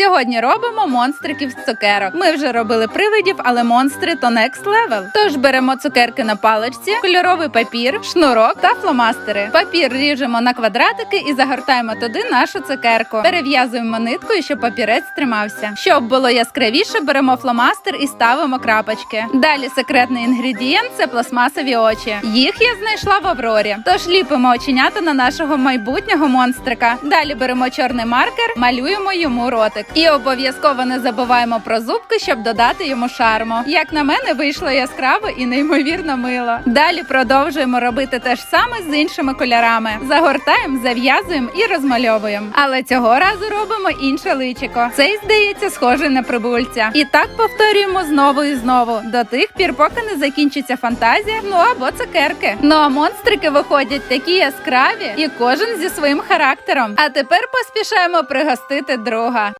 Сьогодні робимо монстриків з цукерок. Ми вже робили привидів, але монстри то next level. Тож беремо цукерки на паличці, кольоровий папір, шнурок та фломастери. Папір ріжемо на квадратики і загортаємо туди нашу цукерку. Перев'язуємо ниткою, щоб папірець тримався. Щоб було яскравіше, беремо фломастер і ставимо крапочки. Далі секретний інгредієнт це пластмасові очі. Їх я знайшла в Аврорі. Тож ліпимо оченята на нашого майбутнього монстрика. Далі беремо чорний маркер, малюємо йому ротик. І обов'язково не забуваємо про зубки, щоб додати йому шарму. Як на мене, вийшло яскраво і неймовірно мило. Далі продовжуємо робити те ж саме з іншими кольорами. Загортаємо, зав'язуємо і розмальовуємо. Але цього разу робимо інше личико. Цей здається схожий на прибульця. І так повторюємо знову і знову до тих пір, поки не закінчиться фантазія, ну або цукерки. Ну а монстрики виходять такі яскраві, і кожен зі своїм характером. А тепер поспішаємо пригостити друга.